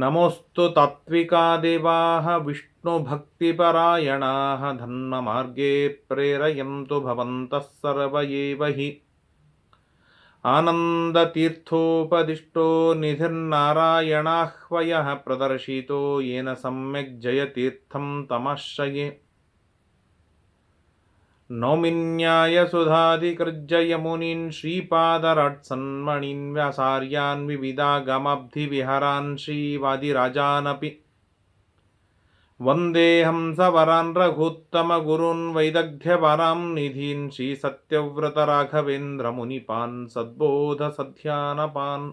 नमोऽस्तु तात्विका देवाः विष्णुभक्तिपरायणाः धर्ममार्गे प्रेरयन्तु भवन्तः सर्व एव हि। आनन्दतीर्थोपदिष्टो निधिर्नारायणाह्वयः प्रदर्शितो येन सम्यक् जयतीर्थं तमाश्रये नौमिन्यायसुधादिकृज्जयमुनीन् श्रीपादराट्सन्मणीन् व्यासार्यान् विविधागमाब्धिविहरान् श्रीवादिराजानपि। वन्देऽहं सवरान् रघुत्तमगुरून् वैदग्ध्यपरां निधीन् श्रीसत्यव्रतराघवेन्द्रमुनिपान् सद्बोधसध्यानपान्।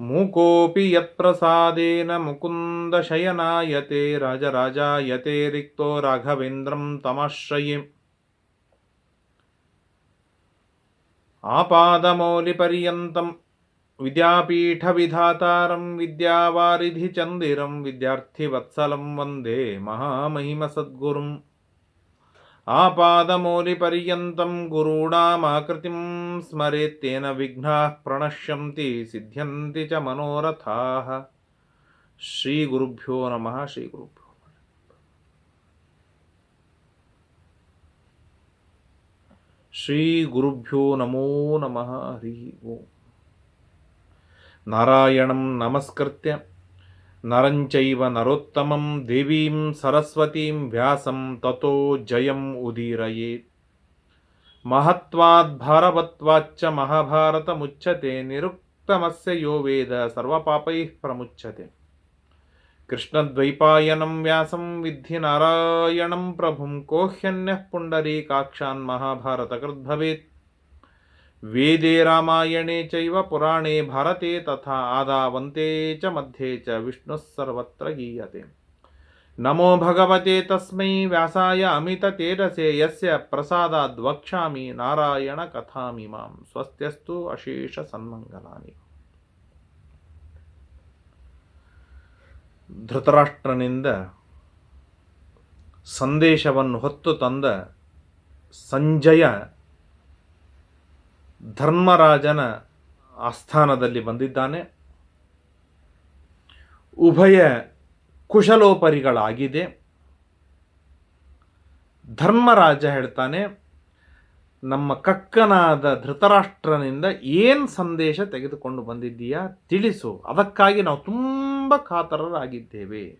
मूकोऽपि यत्प्रसादेन मुकुन्दशयनायते राजराजायते रिक्तो राघवेन्द्रं तमाश्रये। आपादमौलिपर्यन्तं विद्यापीठविधातारं विद्यावारिधिचन्दिरं विद्यार्थिवत्सलं वन्दे महामहिमसद्गुरुम् आपादमौलिपर्यन्तं गुरूणामाकृतिं स्मरेत्तेन विघ्नाः प्रणश्यन्ति सिद्ध्यन्ति च मनोरथाः श्रीगुरुभ्यो नमः श्रीगुरुभ्यो श्रीगुरुभ्यो नमो नमः हरिः ओम् नारायणं नमस्कृत्य नरञ्चैव नरोत्तमं देवीं सरस्वतीं व्यासं ततो जयम् उदीरयेत्। महत्वाद्भारवत्वाच्च महाभारतमुच्यते, निरुक्तमस्य यो वेद सर्वपापैः प्रमुच्यते। कृष्णद्वैपायनं व्यासं विद्धि नारायणं प्रभुं को ह्यन्यः पुण्डरीकाक्षान् महाभारतकृद्भवेत् ವೇದೆ ರಾಮಾಯಣೇ ಚೈವ ಪುರಾಣೇ ಭಾರತೆ ತಥಾ ಆದಾವಂತೆ ಚ ಮಧ್ಯೆ ಚ ವಿಷ್ಣು ಸರ್ವತ್ರ ಗೀಯತೆ. ನಮೋ ಭಗವತೆ ತಸ್ಮೈ ವ್ಯಾಸಾಯ ಅಮಿತ ತೇಜಸೆ ಯಸ್ಯ ಪ್ರಸಾದ ದ್ವಕ್ಷಾಮಿ ನಾರಾಯಣ ಕಥಾಮಿ ಮಾಂ. ಸ್ವಸ್ತ್ಯಸ್ತು ಅಶೇಷ ಸನ್ಮಂಗಲಾನಿ. ಧೃತರಾಷ್ಟ್ರನಿಂದ ಸಂದೇಶವನ್ನು ಹೊತ್ತು ತಂದ ಸಂಜಯ ಧರ್ಮರಾಜನ ಆಸ್ಥಾನದಲ್ಲಿ ಬಂದಿದ್ದಾನೆ. ಉಭಯ ಕುಶಲೋಪರಿಗಳಾಗಿದೆ. ಧರ್ಮರಾಜ ಹೇಳ್ತಾನೆ, ನಮ್ಮ ಕಕ್ಕನಾದ ಧೃತರಾಷ್ಟ್ರನಿಂದ ಏನು ಸಂದೇಶ ತೆಗೆದುಕೊಂಡು ಬಂದಿದ್ದೀಯಾ ತಿಳಿಸು. ಅದಕ್ಕಾಗಿ ನಾವು ತುಂಬ ಕಾತರರಾಗಿದ್ದೇವೆ.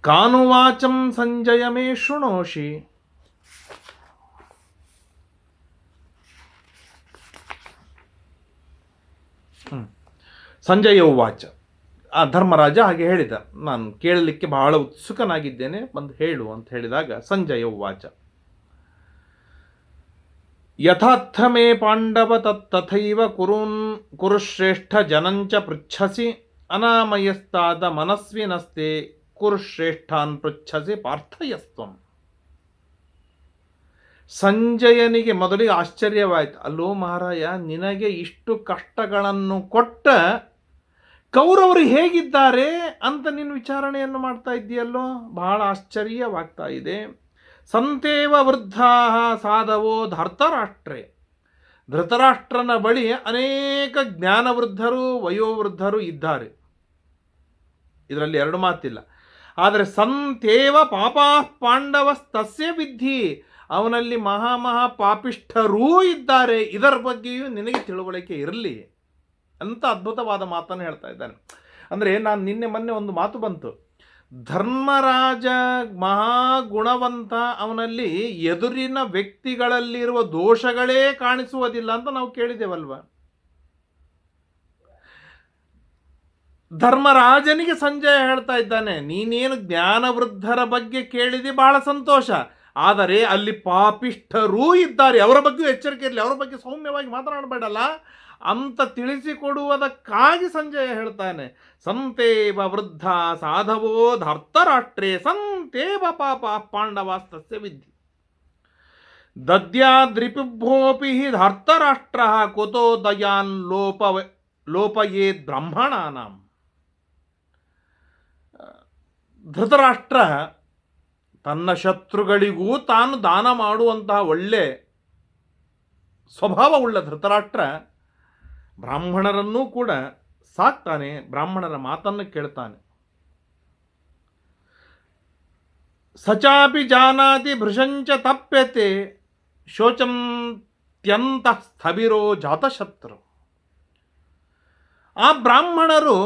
ಕಾನುವಾಚಂ ಸಂಜಯ ಮೇ ಶೃಣೋಷಿ. ಸಂಜಯ ಉವಾಚ ಆ ಧರ್ಮರಾಜ ಹಾಗೆ ಹೇಳಿದ. ನಾನು ಕೇಳಲಿಕ್ಕೆ ಬಹಳ ಉತ್ಸುಕನಾಗಿದ್ದೇನೆ, ಬಂದು ಹೇಳು ಅಂತ ಹೇಳಿದಾಗ ಸಂಜಯ ಉವಾಚ ಯಥಾರ್ಥ ಮೇ ಪಾಂಡವ ತಥೈವ ಕುರುನ್ ಕುರುಶ್ರೇಷ್ಠ ಜನಂಚ ಪೃಚ್ಛಸಿ, ಅನಾಮಯಸ್ತಾದ ಮನಸ್ವಿನಸ್ತೆ ಕುರುಶ್ರೇಷ್ಠಾನ್ ಪೃಚ್ಛಸಿ ಪಾರ್ಥಯಸ್ತ್ವಂ. ಸಂಜಯನಿಗೆ ಮೊದಲಿಗೆ ಆಶ್ಚರ್ಯವಾಯಿತು. ಅಲ್ಲೋ ಮಹಾರಾಯ, ನಿನಗೆ ಇಷ್ಟು ಕಷ್ಟಗಳನ್ನು ಕೊಟ್ಟ ಕೌರವರು ಹೇಗಿದ್ದಾರೆ ಅಂತ ನೀನು ವಿಚಾರಣೆಯನ್ನು ಮಾಡ್ತಾ ಇದ್ದೀಯಲ್ಲೋ? ಬಹಳ ಆಶ್ಚರ್ಯವಾಗ್ತಾ ಇದೆ. ಸಂತೇವ ವೃದ್ಧಾ ಸಾಧವೋ ಧರ್ತರಾಷ್ಟ್ರೆ ಧೃತರಾಷ್ಟ್ರನ ಬಳಿ ಅನೇಕ ಜ್ಞಾನವೃದ್ಧರು, ವಯೋವೃದ್ಧರು ಇದ್ದಾರೆ. ಇದರಲ್ಲಿ ಎರಡು ಮಾತಿಲ್ಲ. ಆದರೆ ಸಂತೇವ ಪಾಪಾ ಪಾಂಡವಸ್ತಸ್ಯ ತಸ್ಯ ವಿಧಿ ಅವನಲ್ಲಿ ಮಹಾ ಮಹಾ ಪಾಪಿಷ್ಠರೂ ಇದ್ದಾರೆ. ಇದರ ಬಗ್ಗೆಯೂ ನಿನಗೆ ತಿಳುವಳಿಕೆ ಇರಲಿ. ಅಂತ ಅದ್ಭುತವಾದ ಮಾತನ್ನು ಹೇಳ್ತಾ ಇದ್ದಾನೆ. ಅಂದರೆ ನಾನು ನಿನ್ನೆ ಮೊನ್ನೆ ಒಂದು ಮಾತು ಬಂತು. ಧರ್ಮರಾಜ ಮಹಾಗುಣವಂತ ಅವನಲ್ಲಿ ಎದುರಿನ ವ್ಯಕ್ತಿಗಳಲ್ಲಿರುವ ದೋಷಗಳೇ ಕಾಣಿಸುವುದಿಲ್ಲ ಅಂತ ನಾವು ಕೇಳಿದ್ದೇವಲ್ವ? ಧರ್ಮರಾಜನಿಗೆ ಸಂಜಯ ಹೇಳ್ತಾ ಇದ್ದಾನೆ, ನೀನೇನು ಜ್ಞಾನವೃದ್ಧರ ಬಗ್ಗೆ ಕೇಳಿದೆ ಬಹಳ ಸಂತೋಷ. ಆದರೆ ಅಲ್ಲಿ ಪಾಪಿಷ್ಠರೂ ಇದ್ದಾರೆ. ಅವರ ಬಗ್ಗೆ ಎಚ್ಚರಿಕೆ ಇರಲಿ, ಅವರ ಬಗ್ಗೆ ಸೌಮ್ಯವಾಗಿ ಮಾತನಾಡಬೇಡಲ್ಲ. ಅಂತ ತಿಳಿಸಿಕೊಡುವುದಕ್ಕಾಗಿ ಸಂಜಯ ಹೇಳ್ತಾನೆ. ಸಂತೇವ ವೃದ್ಧ ಸಾಧವೋ ಧರ್ತರಾಷ್ಟ್ರೇ ಸಂತೇವ ಪಾಪ ಪಾಂಡವಾಸ್ತಸ್ಯ ವಿದ್ಯೆ. ಹಿ ಧರ್ತರಾಷ್ಟ್ರ ಕುತೋ ದಯಾನ್ ಲೋಪ ಲೋಪಯೇ ಬ್ರಹ್ಮಣಾನಾಂ. ಧೃತರಾಷ್ಟ್ರ ತನ್ನ ಶತ್ರುಗಳಿಗೂ ತಾನು ದಾನ ಮಾಡುವಂತಹ ಒಳ್ಳೆ ಸ್ವಭಾವವುಳ್ಳ ಧೃತರಾಷ್ಟ್ರ ಬ್ರಾಹ್ಮಣರನ್ನೂ ಕೂಡ ಸಾಕ್ತಾನೆ, ಬ್ರಾಹ್ಮಣರ ಮಾತನ್ನು ಕೇಳ್ತಾನೆ. ಸಚಾಪಿ ಜಾನಾತಿ ಭೃಶಂಚ ತಪ್ಯತೆ ಶೋಚಂತ್ಯಂತ ಸ್ಥಬಿರೋ ಜಾತಶತ್ರು ಆ ಬ್ರಾಹ್ಮಣರು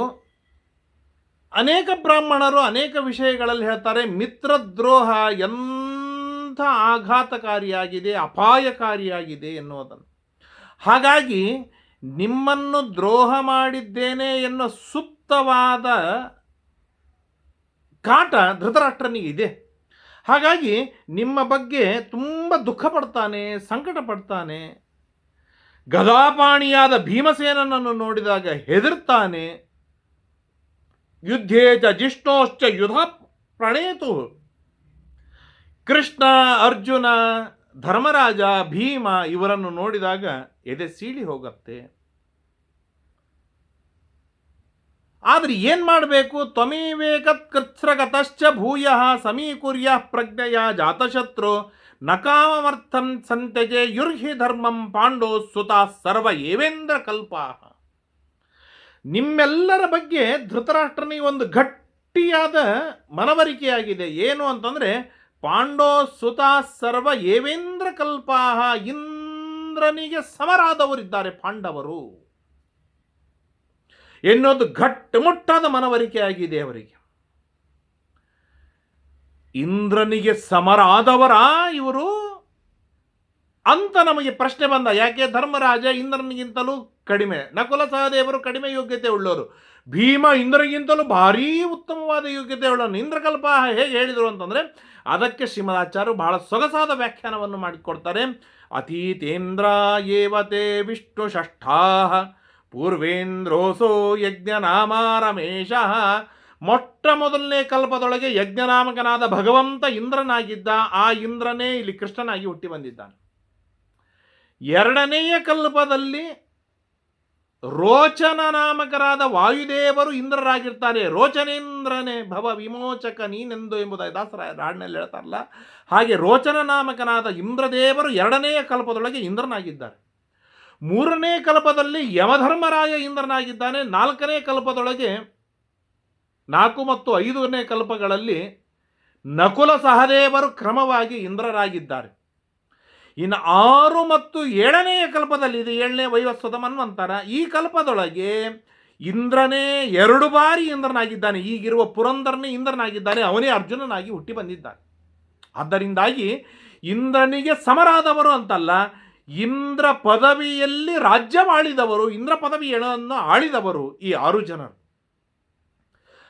ಅನೇಕ ಬ್ರಾಹ್ಮಣರು ಅನೇಕ ವಿಷಯಗಳಲ್ಲಿ ಹೇಳ್ತಾರೆ, ಮಿತ್ರದ್ರೋಹ ಎಂಥ ಆಘಾತಕಾರಿಯಾಗಿದೆ, ಅಪಾಯಕಾರಿಯಾಗಿದೆ ಎನ್ನುವುದನ್ನು. ಹಾಗಾಗಿ ನಿಮ್ಮನ್ನು ದ್ರೋಹ ಮಾಡಿದ್ದೇನೆ ಎನ್ನುವ ಸುಪ್ತವಾದ ಕಾಟ ಧೃತರಾಷ್ಟ್ರನಿಗೆ ಇದೆ ಹಾಗಾಗಿ ನಿಮ್ಮ ಬಗ್ಗೆ ತುಂಬ ದುಃಖ ಪಡ್ತಾನೆ, ಸಂಕಟ ಪಡ್ತಾನೆ. ಗದಾಪಾಣಿಯಾದ ಭೀಮಸೇನನನ್ನು ನೋಡಿದಾಗ ಹೆದರ್ತಾನೆ. ಯುದ್ಧೇ ಚ ಜಿಷ್ಣೋಶ್ಚ ಯುಧ ಪ್ರಣೇತು. ಕೃಷ್ಣ, ಅರ್ಜುನ ಧರ್ಮರಾಜ, ಭೀಮ ಇವರನ್ನು ನೋಡಿದಾಗ ಎದೆ ಸೀಳಿ ಹೋಗತ್ತೆ. ಆದ್ರೆ ಏನು ಮಾಡಬೇಕು? ತ್ವಮೇವೇಕತ್ ಕೃತ್ಸ್ರಗತಶ್ಚ ಭೂಯ ಸಮೀಕುರ್ಯ ಪ್ರಜ್ಞೆಯ ಜಾತಶತ್ರು ನಕಾಮವರ್ಥಂ ಸಂತೆಜೆ ಯುರ್ಹಿ ಧರ್ಮಂ ಪಾಂಡೋ ಸುತ ಸರ್ವ ಏವೇಂದ್ರ ಕಲ್ಪಾ ನಿಮ್ಮೆಲ್ಲರ ಬಗ್ಗೆ ಧೃತರಾಷ್ಟ್ರನಿಗೆ ಒಂದು ಗಟ್ಟಿಯಾದ ಮನವರಿಕೆಯಾಗಿದೆ. ಏನು ಅಂತಂದರೆ ಪಾಂಡೋ ಸುತ ಸರ್ವ ಏವೇಂದ್ರ ಕಲ್ಪಾಹ ಇಂದ್ರನಿಗೆ ಸಮರಾದವರಿದ್ದಾರೆ ಪಾಂಡವರು. ಎನ್ನುವುದು ಗಟ್ಟುಮುಟ್ಟಾದ ಮನವರಿಕೆಯಾಗಿದೆ ಅವರಿಗೆ. ಇಂದ್ರನಿಗೆ ಸಮರಾದವರ ಇವರು. ಅಂತ ನಮಗೆ ಪ್ರಶ್ನೆ ಬಂದ, ಯಾಕೆ ಧರ್ಮರಾಜ ಇಂದ್ರನಿಗಿಂತಲೂ ಕಡಿಮೆ? ನಕುಲ ಸಹದೇವರು ಕಡಿಮೆ ಯೋಗ್ಯತೆ ಉಳ್ಳವರು ಭೀಮ ಇಂದ್ರಗಿಂತಲೂ ಭಾರೀ ಉತ್ತಮವಾದ ಯೋಗ್ಯತೆ ಉಳ್ಳವನು. ಇಂದ್ರಕಲ್ಪ ಹೇಗೆ ಹೇಳಿದರು ಅಂತಂದರೆ ಅದಕ್ಕೆ ಶ್ರೀಮದಾಚಾರ್ಯರು ಬಹಳ ಸೊಗಸಾದ ವ್ಯಾಖ್ಯಾನವನ್ನು ಮಾಡಿಕೊಡ್ತಾರೆ. ಅತೀತೇಂದ್ರ ಏವತೆ ವಿಷ್ಣು ಷಷ್ಠಾ ಪೂರ್ವೇಂದ್ರೋಸೋ ಯಜ್ಞನಾಮ ರಮೇಶ ಮೊಟ್ಟ ಮೊದಲನೇ ಕಲ್ಪದೊಳಗೆ ಯಜ್ಞನಾಮಕನಾದ ಭಗವಂತ ಇಂದ್ರನಾಗಿದ್ದ, ಆ ಇಂದ್ರನೇ ಇಲ್ಲಿ ಕೃಷ್ಣನಾಗಿ ಹುಟ್ಟಿ ಬಂದಿದ್ದಾನೆ. ಎರಡನೆಯ ಕಲ್ಪದಲ್ಲಿ ರೋಚನ ನಾಮಕರಾದ ವಾಯುದೇವರು ಇಂದ್ರರಾಗಿರ್ತಾರೆ ರೋಚನೇಂದ್ರನೇ ಭವ ವಿಮೋಚಕ ನೀನೆಂದು ಎಂಬುದಾಗಿ ದಾಸರ ಹಾಡಿನಲ್ಲಿ ಹೇಳ್ತಾರಲ್ಲ. ಹಾಗೆ ರೋಚನ ನಾಮಕನಾದ ಇಂದ್ರದೇವರು ಎರಡನೆಯ ಕಲ್ಪದೊಳಗೆ ಇಂದ್ರನಾಗಿದ್ದಾರೆ. ಮೂರನೇ ಕಲ್ಪದಲ್ಲಿ ಯಮಧರ್ಮರಾಯ ಇಂದ್ರನಾಗಿದ್ದಾನೆ. ನಾಲ್ಕನೇ ಕಲ್ಪದೊಳಗೆ ನಾಲ್ಕು ಮತ್ತು ಐದನೇ ಕಲ್ಪಗಳಲ್ಲಿ ನಕುಲ ಸಹದೇವರು ಕ್ರಮವಾಗಿ ಇಂದ್ರರಾಗಿದ್ದಾರೆ. ಇನ್ನು ಆರು ಮತ್ತು ಏಳನೆಯ ಕಲ್ಪದಲ್ಲಿ ಇದು ಏಳನೇ ವೈವಸ್ವತ ಮನ್ವಂತರ ಈ ಕಲ್ಪದೊಳಗೆ ಇಂದ್ರನೇ ಎರಡು ಬಾರಿ ಇಂದ್ರನಾಗಿದ್ದಾನೆ. ಈಗಿರುವ ಪುರಂದರನೇ ಇಂದ್ರನಾಗಿದ್ದಾನೆ. ಅವನೇ ಅರ್ಜುನನಾಗಿ ಹುಟ್ಟಿ ಬಂದಿದ್ದಾನೆ. ಆದ್ದರಿಂದಾಗಿ ಇಂದ್ರನಿಗೆ ಸಮರಾದವರು ಅಂತಲ್ಲ, ಇಂದ್ರ ಪದವಿಯಲ್ಲಿ ರಾಜ್ಯ ಆಳಿದವರು, ಇಂದ್ರ ಪದವಿಯನ್ನು ಆಳಿದವರು ಈ ಆರು ಜನರು.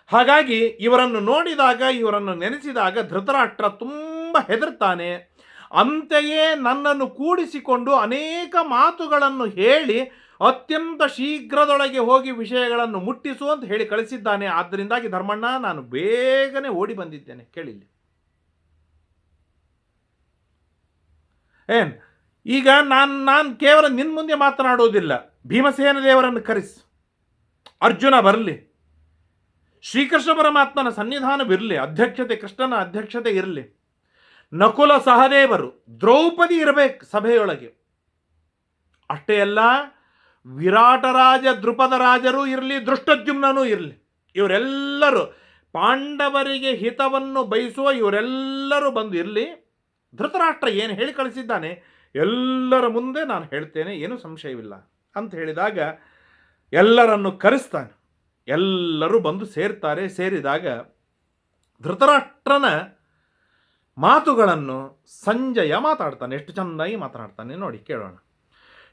ಹಾಗಾಗಿ ಇವರನ್ನು ನೋಡಿದಾಗ, ಇವರನ್ನು ನೆನೆಸಿದಾಗ ಧೃತರಾಷ್ಟ್ರ ತುಂಬ ಹೆದರ್ತಾನೆ. ಅಂತೆಯೇ ನನ್ನನ್ನು ಕೂಡಿಸಿಕೊಂಡು ಅನೇಕ ಮಾತುಗಳನ್ನು ಹೇಳಿ ಅತ್ಯಂತ ಶೀಘ್ರದೊಳಗೆ ಹೋಗಿ ವಿಷಯಗಳನ್ನು ಮುಟ್ಟಿಸು ಅಂತ ಹೇಳಿ ಕಳಿಸಿದ್ದಾನೆ. ಆದ್ದರಿಂದಾಗಿ ಧರ್ಮಣ್ಣ, ನಾನು ಬೇಗನೆ ಓಡಿ ಬಂದಿದ್ದೇನೆ. ಕೇಳಿಲ್ಲ. ಏನು? ಈಗ ನಾನು ನಾನು ಕೇವಲ ನಿನ್ನ ಮುಂದೆ ಮಾತನಾಡುವುದಿಲ್ಲ. ಭೀಮಸೇನ ದೇವರನ್ನು ಕರೆಸಿ. ಅರ್ಜುನ ಬರಲಿ. ಶ್ರೀಕೃಷ್ಣ ಪರಮಾತ್ಮನ ಸನ್ನಿಧಾನವಿರಲಿ ಅಧ್ಯಕ್ಷತೆ, ಕೃಷ್ಣನ ಅಧ್ಯಕ್ಷತೆ ಇರಲಿ. ನಕುಲ ಸಹದೇವರು, ದ್ರೌಪದಿ ಇರಬೇಕು ಸಭೆಯೊಳಗೆ. ಅಷ್ಟೇ ಅಲ್ಲ ವಿರಾಟರಾಜ ದೃಪದ ರಾಜರು ಇರಲಿ ದೃಷ್ಟದ್ಯುಮ್ನೂ ಇರಲಿ. ಇವರೆಲ್ಲರೂ ಪಾಂಡವರಿಗೆ ಹಿತವನ್ನು ಬಯಸುವ ಇವರೆಲ್ಲರೂ ಬಂದು ಇರಲಿ. ಧೃತರಾಷ್ಟ್ರ ಏನು ಹೇಳಿ ಕಳಿಸಿದ್ದಾನೆ, ಎಲ್ಲರ ಮುಂದೆ ನಾನು ಹೇಳ್ತೇನೆ, ಏನೂ ಸಂಶಯವಿಲ್ಲ. ಅಂತ ಹೇಳಿದಾಗ ಎಲ್ಲರನ್ನು ಕರೆಸ್ತಾನೆ. ಎಲ್ಲರೂ ಬಂದು ಸೇರ್ತಾರೆ, ಸೇರಿದಾಗ ಧೃತರಾಷ್ಟ್ರನ ಮಾತುಗಳನ್ನು ಸಂಜಯ ಮಾತಾಡ್ತಾನೆ, ಎಷ್ಟು ಚೆಂದಾಗಿ ಮಾತನಾಡ್ತಾನೆ ನೋಡಿ, ಕೇಳೋಣ.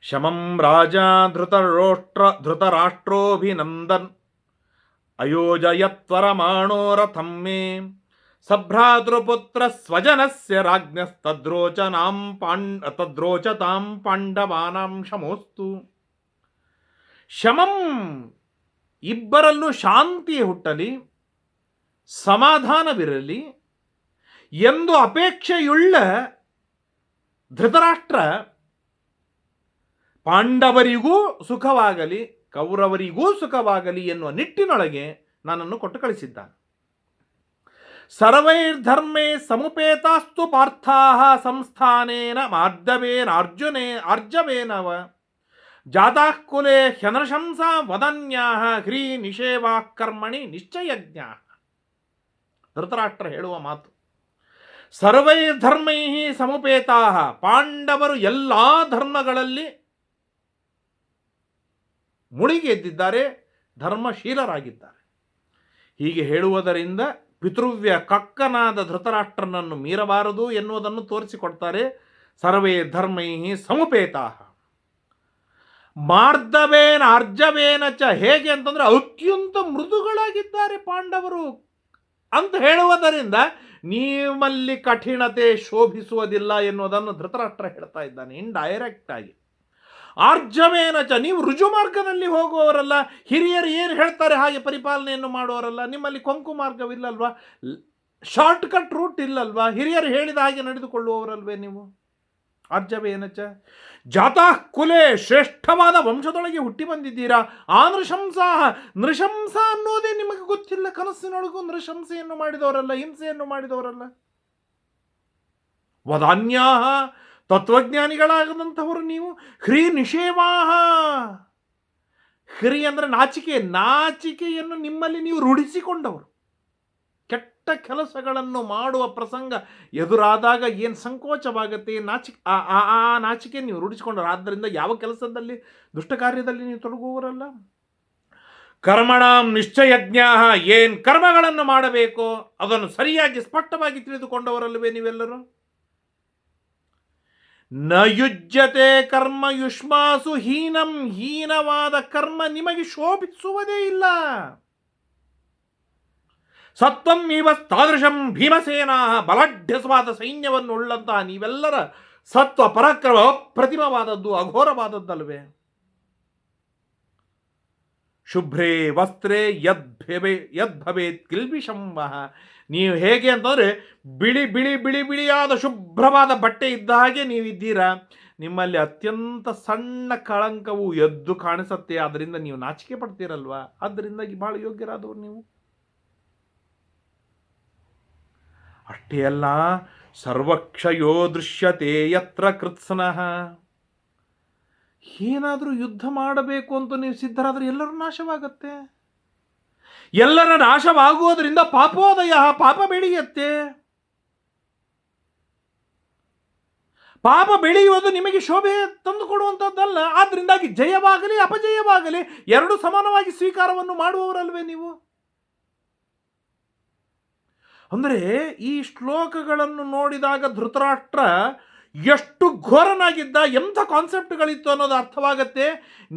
ಶಮಂ ರಾಜ ಧೃತರೋಷ್ಟ್ರ, ಧೃತರಾಷ್ಟ್ರೋಭಿನಂದನ್, ಅಯೋಜಯತ್ವರಮಾಣೋರಥಂ ಮೇ, ಸಭ್ರಾತೃಪುತ್ರ ಸ್ವಜನಸ್ಯ ರಾಜ್ಞಸ್ತದ್ರೋಚನಾಂ ತದ್ರೋಚ ತದ್ರೋಚತಾಂ ಪಾಂಡವಾನಾಂ ಶಮೋಸ್ತು. ಶಮಂ ಇಬ್ಬರಲ್ಲೂ ಶಾಂತಿ ಹುಟ್ಟಲಿ, ಸಮಾಧಾನವಿರಲಿ ಎಂದು ಅಪೇಕ್ಷೆಯುಳ್ಳ ಧೃತರಾಷ್ಟ್ರ ಪಾಂಡವರಿಗೂ ಸುಖವಾಗಲಿ, ಕೌರವರಿಗೂ ಸುಖವಾಗಲಿ ಎನ್ನುವ ನಿಟ್ಟಿನೊಳಗೆ ನನ್ನನ್ನು ಕೊಟ್ಟು ಕಳಿಸಿದ್ದಾನೆ ಸರ್ವೈರ್ಧರ್ಮೇ ಸಮುಪೇತಾಸ್ತು ಪಾರ್ಥಾ ಸಂಸ್ಥಾನೇನ ಮಾರ್ಧವೇನ ಅರ್ಜುನೇ ಅರ್ಜವೇನವ ಜಾತಾಕುಲೆ ಹ್ಯನಶಂಸ ವದನ್ಯಾಹ ಹ್ರೀ ನಿಷೇವಾ ಕರ್ಮಣಿ ನಿಶ್ಚಯಜ್ಞಾ ಧೃತರಾಷ್ಟ್ರ ಹೇಳುವ ಮಾತು ಸರ್ವೈ ಧರ್ಮೈ ಸಮುಪೇತಾ. ಪಾಂಡವರು ಎಲ್ಲ ಧರ್ಮಗಳಲ್ಲಿ ಮುಳುಗಿ ಎದ್ದಿದ್ದಾರೆ ಧರ್ಮಶೀಲರಾಗಿದ್ದಾರೆ. ಹೀಗೆ ಹೇಳುವುದರಿಂದ ಪಿತೃವ್ಯ ಕಕ್ಕನಾದ ಧೃತರಾಷ್ಟ್ರನನ್ನು ಮೀರಬಾರದು ಎನ್ನುವುದನ್ನು ತೋರಿಸಿಕೊಡ್ತಾರೆ. ಸರ್ವೇ ಧರ್ಮೈ ಸಮುಪೇತಾ. ಮಾರ್ಧವೇನ ಅರ್ಜವೇನ ಚ ಹೇಗೆ ಅಂತಂದರೆ ಅತ್ಯಂತ ಮೃದುಗಳಾಗಿದ್ದಾರೆ ಪಾಂಡವರು ಅಂತ ಹೇಳುವುದರಿಂದ ನಿಮ್ಮಲ್ಲಿ ಕಠಿಣತೆ ಶೋಭಿಸುವುದಿಲ್ಲ ಎನ್ನುವುದನ್ನು ಧೃತರಾಷ್ಟ್ರ ಹೇಳ್ತಾ ಇದ್ದಾನೆ. ಇನ್ ಡೈರೆಕ್ಟ್ ಆಗಿ ನೀವು ರುಜು ಮಾರ್ಗದಲ್ಲಿ ಹೋಗುವವರಲ್ಲ, ಹಿರಿಯರು ಏನು ಹೇಳ್ತಾರೆ ಹಾಗೆ ಪರಿಪಾಲನೆಯನ್ನು ಮಾಡುವವರಲ್ಲ, ನಿಮ್ಮಲ್ಲಿ ಕೊಂಕು ಮಾರ್ಗವಿಲ್ಲಲ್ವಾ? ಶಾರ್ಟ್ ಕಟ್ ರೂಟ್ ಇಲ್ಲಲ್ವಾ? ಹಿರಿಯರು ಹೇಳಿದ ಹಾಗೆ ನಡೆದುಕೊಳ್ಳುವವರಲ್ವೇ ನೀವು? ಆರ್ಜವೇನ ಜಾತಾ ಕುಲೆ ಶ್ರೇಷ್ಠವಾದ ವಂಶದೊಳಗೆ ಹುಟ್ಟಿ ಬಂದಿದ್ದೀರಾ? ಆ ನೃಶಂಸ ನೃಶಂಸ ಅನ್ನೋದೇ ನಿಮಗೆ ಗೊತ್ತಿಲ್ಲ. ಕನಸಿನೊಳಗೂ ನೃಶಂಸೆಯನ್ನು ಮಾಡಿದವರಲ್ಲ, ಹಿಂಸೆಯನ್ನು ಮಾಡಿದವರಲ್ಲ. ವದಾನ್ಯಾಹ, ತತ್ವಜ್ಞಾನಿಗಳಾಗದಂಥವರು ನೀವು. ಹ್ರೀ ನಿಷೇವಾಹ. ಹ್ರೀ ಅಂದರೆ ನಾಚಿಕೆ. ನಾಚಿಕೆಯನ್ನು ನಿಮ್ಮಲ್ಲಿ ನೀವು ರೂಢಿಸಿಕೊಂಡವರು. ಕೆಟ್ಟ ಕೆಲಸಗಳನ್ನು ಮಾಡುವ ಪ್ರಸಂಗ ಎದುರಾದಾಗ ಏನು ಸಂಕೋಚವಾಗುತ್ತೆ? ನಾಚಿಕೆ ಆ ಆ ನಾಚಿಕೆ ನೀವು ರೂಢಿಸಿಕೊಂಡರು ಆದ್ದರಿಂದ ಯಾವ ಕೆಲಸದಲ್ಲಿ, ದುಷ್ಟ ಕಾರ್ಯದಲ್ಲಿ ನೀವು ತೊಡಗುವವರಲ್ಲ? ಕರ್ಮಣಾಂ ನಿಶ್ಚಯಜ್ಞ ಏನು ಕರ್ಮಗಳನ್ನು ಮಾಡಬೇಕು? ಅದನ್ನು ಸರಿಯಾಗಿ, ಸ್ಪಷ್ಟವಾಗಿ ತಿಳಿದುಕೊಂಡವರಲ್ಲವೇ ನೀವೆಲ್ಲರೂ? ನ ಯುಜ್ಯತೆ ಕರ್ಮ ಯುಷ್ಮಾಸು ಹೀನಂ, ಹೀನವಾದ ಕರ್ಮ ನಿಮಗೆ ಶೋಭಿಸುವುದೇ ಇಲ್ಲ. ಸತ್ವಂ ಇವ ತಾದೃಶಂ ಭೀಮಸೇನಾ ಬಲಾಢ್ಯಸವಾದ ಸೈನ್ಯವನ್ನು ಉಳ್ಳಂತಹ ನೀವೆಲ್ಲರ ಸತ್ವ ಪರಾಕ್ರಮ ಅಪ್ರತಿಮವಾದದ್ದು ಅಘೋರವಾದದ್ದಲ್ವೇ? ಶುಭ್ರೇ ವಸ್ತ್ರೇ ಯದ್ಭವೆ ಯದ್ಭವೇತ್ ಕಿಲ್ಬಿಷಂಬ ನೀವು ಹೇಗೆ ಅಂತಂದರೆ ಬಿಳಿ ಬಿಳಿ ಬಿಳಿ, ಬಿಳಿಯಾದ ಶುಭ್ರವಾದ ಬಟ್ಟೆ ಇದ್ದ ಹಾಗೆ ನೀವಿದ್ದೀರಾ? ನಿಮ್ಮಲ್ಲಿ ಅತ್ಯಂತ ಸಣ್ಣ ಕಳಂಕವು ಎದ್ದು ಕಾಣಿಸುತ್ತೆ ಅದರಿಂದ ನೀವು ನಾಚಿಕೆ ಪಡ್ತೀರಲ್ವಾ? ಅದರಿಂದಾಗಿ ಬಹಳ ಯೋಗ್ಯರಾದವರು ನೀವು. ಅಷ್ಟೇ ಅಲ್ಲ ಸರ್ವಕ್ಷಯೋ ದೃಶ್ಯತೆ ಯತ್ರ ಕೃತ್ಸನಃ. ಏನಾದರೂ ಯುದ್ಧ ಮಾಡಬೇಕು ಅಂತ ನೀವು ಸಿದ್ಧರಾದರೆ ಎಲ್ಲರೂ ನಾಶವಾಗತ್ತೆ. ಎಲ್ಲರ ನಾಶವಾಗುವುದರಿಂದ ಪಾಪೋದಯ, ಪಾಪ ಬೆಳೆಯುತ್ತೆ. ಪಾಪ ಬೆಳೆಯುವುದು ನಿಮಗೆ ಶೋಭೆ ತಂದು ಕೊಡುವಂಥದ್ದಲ್ಲ ಆದ್ರಿಂದಾಗಿ ಜಯವಾಗಲಿ, ಅಪಜಯವಾಗಲಿ, ಎರಡು ಸಮಾನವಾಗಿ ಸ್ವೀಕಾರವನ್ನು ಮಾಡುವವರಲ್ವೇ ನೀವು. ಅಂದರೆ ಈ ಶ್ಲೋಕಗಳನ್ನು ನೋಡಿದಾಗ ಧೃತರಾಷ್ಟ್ರ ಎಷ್ಟು ಘೋರನಾಗಿದ್ದ, ಎಂಥ ಕಾನ್ಸೆಪ್ಟ್ಗಳಿತ್ತು ಅನ್ನೋದು ಅರ್ಥವಾಗತ್ತೆ.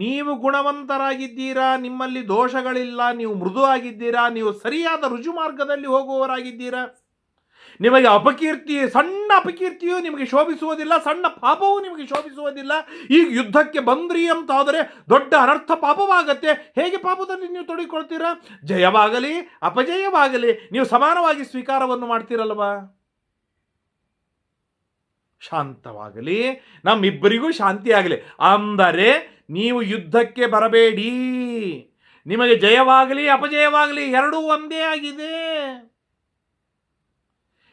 ನೀವು ಗುಣವಂತರಾಗಿದ್ದೀರಾ, ನಿಮ್ಮಲ್ಲಿ ದೋಷಗಳಿಲ್ಲ, ನೀವು ಮೃದು ಆಗಿದ್ದೀರಾ ನೀವು ಸರಿಯಾದ ರುಜು ಮಾರ್ಗದಲ್ಲಿ ಹೋಗುವವರಾಗಿದ್ದೀರಾ. ನಿಮಗೆ ಅಪಕೀರ್ತಿ, ಸಣ್ಣ ಅಪಕೀರ್ತಿಯು ನಿಮಗೆ ಶೋಭಿಸುವುದಿಲ್ಲ, ಸಣ್ಣ ಪಾಪವೂ ನಿಮಗೆ ಶೋಭಿಸುವುದಿಲ್ಲ. ಈಗ ಯುದ್ಧಕ್ಕೆ ಬಂದ್ರಿ ಅಂತಾದರೆ ದೊಡ್ಡ ಅನರ್ಥ ಪಾಪವಾಗತ್ತೆ. ಹೇಗೆ ಪಾಪದಲ್ಲಿ ನೀವು ತೊಡಗಿಕೊಳ್ತೀರಾ? ಜಯವಾಗಲಿ, ಅಪಜಯವಾಗಲಿ, ನೀವು ಸಮಾನವಾಗಿ ಸ್ವೀಕಾರವನ್ನು ಮಾಡ್ತೀರಲ್ವಾ? ಶಾಂತವಾಗಲಿ, ನಮ್ಮಿಬ್ಬರಿಗೂ ಶಾಂತಿ ಆಗಲಿ ಅಂದರೆ ನೀವು ಯುದ್ಧಕ್ಕೆ ಬರಬೇಡಿ. ನಿಮಗೆ ಜಯವಾಗಲಿ, ಅಪಜಯವಾಗಲಿ ಎರಡೂ ಒಂದೇ ಆಗಿದೆ.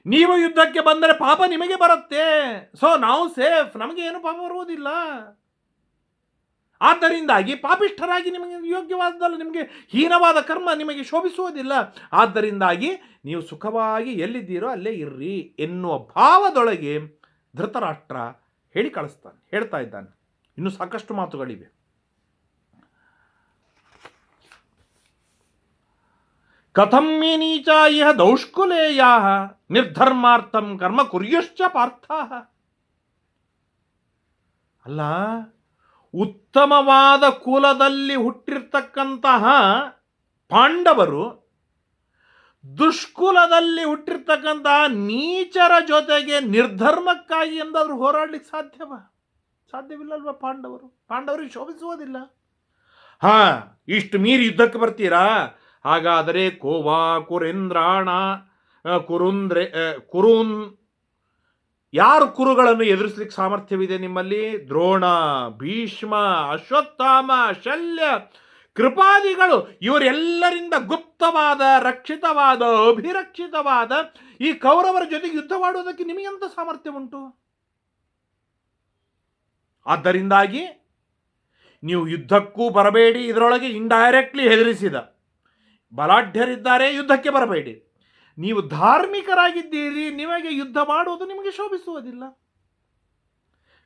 ನೀವು ಯುದ್ಧಕ್ಕೆ ಬಂದರೆ ಪಾಪ ನಿಮಗೆ ಬರುತ್ತೆ. ಸೊ ನಾವು ಸೇಫ್ ನಮಗೆ ಏನು ಪಾಪ ಬರುವುದಿಲ್ಲ. ಆದ್ದರಿಂದಾಗಿ ಪಾಪಿಷ್ಠರಾಗಿ ನಿಮಗೆ ಯೋಗ್ಯವಾದಲ್ಲ ನಿಮಗೆ ಹೀನವಾದ ಕರ್ಮ ನಿಮಗೆ ಶೋಭಿಸುವುದಿಲ್ಲ. ಆದ್ದರಿಂದಾಗಿ ನೀವು ಸುಖವಾಗಿ ಎಲ್ಲಿದ್ದೀರೋ ಅಲ್ಲೇ ಇರ್ರಿ ಎನ್ನುವ ಭಾವದೊಳಗೆ ಧೃತರಾಷ್ಟ್ರ ಹೇಳಿ ಕಳಿಸ್ತಾನೆ, ಹೇಳ್ತಾ ಇದ್ದಾನೆ. ಇನ್ನು ಸಾಕಷ್ಟು ಮಾತುಗಳಿವೆ. ಕಥಂ ಮೇ ನೀಚ ಇಹ ದೌಷ್ಕುಲೇಯಾ ನಿರ್ಧರ್ಮಾರ್ಥಂ ಕರ್ಮ ಕುರ್ಯುಶ್ಚ ಪಾರ್ಥ ಅಲ್ಲ ಉತ್ತಮವಾದ ಕುಲದಲ್ಲಿ ಹುಟ್ಟಿರ್ತಕ್ಕಂತಹ ಪಾಂಡವರು ದುಷ್ಕುಲದಲ್ಲಿ ಹುಟ್ಟಿರ್ತಕ್ಕಂತಹ ನೀಚರ ಜೊತೆಗೆ ನಿರ್ಧರ್ಮಕ್ಕಾಗಿ ಎಂದಾದರೂ ಹೋರಾಡಲಿಕ್ಕೆ ಸಾಧ್ಯವ? ಸಾಧ್ಯವಿಲ್ಲಲ್ವ ಪಾಂಡವರು? ಪಾಂಡವರಿಗೆ ಶೋಭಿಸುವುದಿಲ್ಲ. ಹಾ, ಇಷ್ಟು ಮೀರಿ ಯುದ್ಧಕ್ಕೆ ಬರ್ತೀರಾ? ಹಾಗಾದರೆ ಕೋವಾ ಕುರೇಂದ್ರಾಣ ಕುರುಂದ್ರೆ ಕುರುನ್. ಯಾರು ಕುರುಗಳನ್ನು ಎದುರಿಸಲಿಕ್ಕೆ ಸಾಮರ್ಥ್ಯವಿದೆ ನಿಮ್ಮಲ್ಲಿ? ದ್ರೋಣ, ಭೀಷ್ಮ, ಅಶ್ವತ್ಥಾಮ, ಶಲ್ಯ, ಕೃಪಾದಿಗಳು. ಇವರೆಲ್ಲರಿಂದ ಗುಪ್ತವಾದ, ರಕ್ಷಿತವಾದ, ಅಭಿರಕ್ಷಿತವಾದ ಈ ಕೌರವರ ಜೊತೆಗೆ ಯುದ್ಧ ಮಾಡುವುದಕ್ಕೆ ನಿಮಗೆಂತ ಸಾಮರ್ಥ್ಯ ಉಂಟು? ಆದ್ದರಿಂದಾಗಿ ನೀವು ಯುದ್ಧಕ್ಕೂ ಬರಬೇಡಿ, ಇದರೊಳಗೆ ಇಂಡೈರೆಕ್ಟ್ಲಿ ಹೆದರಿಸಿದ. ಬಲಾಢ್ಯರಿದ್ದಾರೆ, ಯುದ್ಧಕ್ಕೆ ಬರಬೇಡಿ. ನೀವು ಧಾರ್ಮಿಕರಾಗಿದ್ದೀರಿ, ನಿಮಗೆ ಯುದ್ಧ ಮಾಡುವುದು ನಿಮಗೆ ಶೋಭಿಸುವುದಿಲ್ಲ.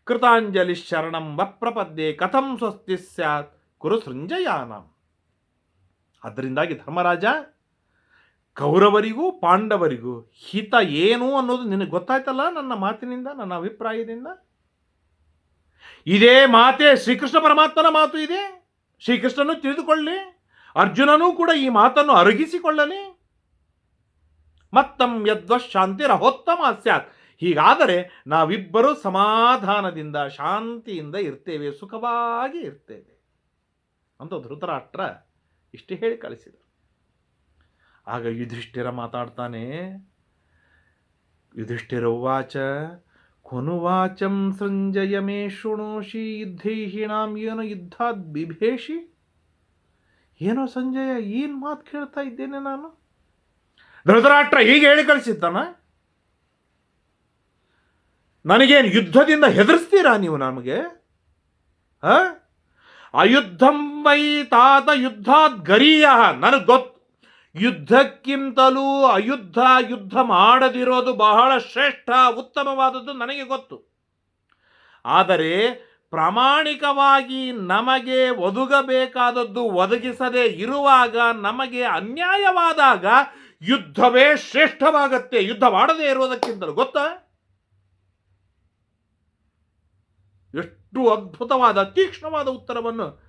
ಕೃತಾಂಜಲಿ ಶರಣಂ ವಪ್ರಪದ್ಯೆ, ಕಥಂ ಸ್ವಸ್ತಿ ಸ್ಯಾತ್, ಕುರು ಸೃಂಜಯಾನಂ. ಅದರಿಂದಾಗಿ ಧರ್ಮರಾಜ, ಕೌರವರಿಗೂ ಪಾಂಡವರಿಗೂ ಹಿತ ಏನು ಅನ್ನೋದು ನಿನಗೆ ಗೊತ್ತಾಯ್ತಲ್ಲ ನನ್ನ ಮಾತಿನಿಂದ, ನನ್ನ ಅಭಿಪ್ರಾಯದಿಂದ? ಇದೇ ಮಾತೆ ಶ್ರೀಕೃಷ್ಣ ಪರಮಾತ್ಮನ ಮಾತು ಇದೆ. ಶ್ರೀಕೃಷ್ಣನು ತಿಳಿದುಕೊಳ್ಳಿ. ಅರ್ಜುನನೂ ಕೂಡ ಈ ಮಾತನ್ನು ಅರಗಿಸಿಕೊಳ್ಳಲಿ. ಮತ್ತಂ ಯದ್ವ ಶಾಂತಿರಹೋತ್ತಮ ಸ್ಯಾತ್. ಹೀಗಾದರೆ ನಾವಿಬ್ಬರೂ ಸಮಾಧಾನದಿಂದ, ಶಾಂತಿಯಿಂದ ಇರ್ತೇವೆ, ಸುಖವಾಗಿ ಇರ್ತೇವೆ. ಅಂತ ಧೃತರಾಷ್ಟ್ರ ಇಷ್ಟು ಹೇಳಿ ಕಳಿಸಿದರು. ಆಗ ಯುಧಿಷ್ಠಿರ ಮಾತಾಡ್ತಾನೆ, ಯುಧಿಷ್ಠಿರ ಉವಾಚ, ಕೊನುವಾಚಂ ಸಂಜಯ ಮೇ ಶೃಣೋಷಿ ಯುದ್ಧೈಹಿಣಾಂ ಏನು ಯುದ್ಧಾದ್ ಬಿಭೇಷಿ ಏನೋ ಸಂಜಯ, ಏನು ಮಾತು ಕೇಳ್ತಾ ಇದ್ದೇನೆ ನಾನು? ಧೃತರಾಷ್ಟ್ರ ಹೀಗೆ ಹೇಳಿ ಕಳಿಸಿದ್ದಾನ? ನನಗೇನು ಯುದ್ಧದಿಂದ ಹೆದರಿಸ್ತೀರಾ ನೀವು ನಮಗೆ? ಆ? ಅಯುದ್ಧಂ ವೈ ತಾತ ಯುದ್ಧಾದ್ ಗರೀಯ, ನನಗೆ ಗೊತ್ತು. ಯುದ್ಧಕ್ಕಿಂತಲೂ ಅಯುದ್ಧ ಯುದ್ಧ ಮಾಡದಿರೋದು ಬಹಳ ಶ್ರೇಷ್ಠ, ಉತ್ತಮವಾದದ್ದು ನನಗೆ ಗೊತ್ತು. ಆದರೆ ಪ್ರಾಮಾಣಿಕವಾಗಿ ನಮಗೆ ಒದಗಬೇಕಾದದ್ದು ಒದಗಿಸದೇ ಇರುವಾಗ ನಮಗೆ ಅನ್ಯಾಯವಾದಾಗ ಯುದ್ಧವೇ ಶ್ರೇಷ್ಠವಾಗತ್ತೆ. ಯುದ್ಧ ಮಾಡದೇ ಇರುವುದಕ್ಕಿಂತಲೂ ಗೊತ್ತಾ? ಎಷ್ಟು ಅದ್ಭುತವಾದ, ತೀಕ್ಷ್ಣವಾದ ಉತ್ತರವನ್ನು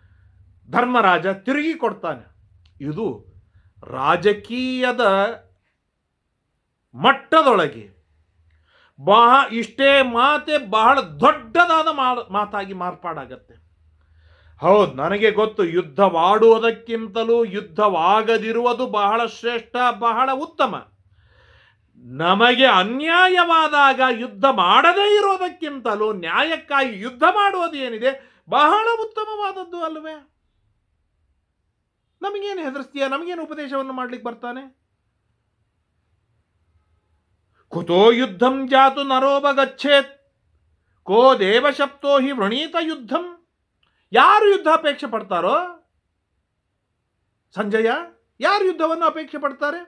ಧರ್ಮರಾಜ ತಿರುಗಿ ಕೊಡ್ತಾನೆ. ಇದು ರಾಜಕೀಯದ ಮಟ್ಟದೊಳಗೆ ಬಹ ಇಷ್ಟೇ ಮಾತೆ ಬಹಳ ದೊಡ್ಡದಾದ ಮಾತಾಗಿ ಮಾರ್ಪಾಡಾಗತ್ತೆ. ಹೌದು, ನನಗೆ ಗೊತ್ತು, ಯುದ್ಧವಾಡುವುದಕ್ಕಿಂತಲೂ ಯುದ್ಧವಾಗದಿರುವುದು ಬಹಳ ಶ್ರೇಷ್ಠ, ಬಹಳ ಉತ್ತಮ. ನಮಗೆ ಅನ್ಯಾಯವಾದಾಗ ಯುದ್ಧ ಮಾಡದೇ ಇರೋದಕ್ಕಿಂತಲೂ ನ್ಯಾಯಕ್ಕಾಗಿ ಯುದ್ಧ ಮಾಡುವುದು ಏನಿದೆ, ಬಹಳ ಉತ್ತಮವಾದದ್ದು ಅಲ್ವೇ? ನಮಗೇನು ಹೆದರ್ಸ್ತೀಯ? ನಮಗೇನು ಉಪದೇಶವನ್ನು ಮಾಡ್ಲಿಕ್ಕೆ ಬರ್ತಾನೆ? ಕುತೋ ಯುದ್ಧಂ ಜಾತು ನರೋಪಗಚ್ಚೇತ್ ಕೋ ದೇವಶಪ್ತೋ ಹಿ ವೃಣೀತ ಯುದ್ಧಂ ಯಾರು ಯುದ್ಧ ಅಪೇಕ್ಷೆ ಪಡ್ತಾರೋ? ಸಂಜಯ, ಯಾರು ಯುದ್ಧವನ್ನು ಅಪೇಕ್ಷೆ ಪಡ್ತಾರೆ?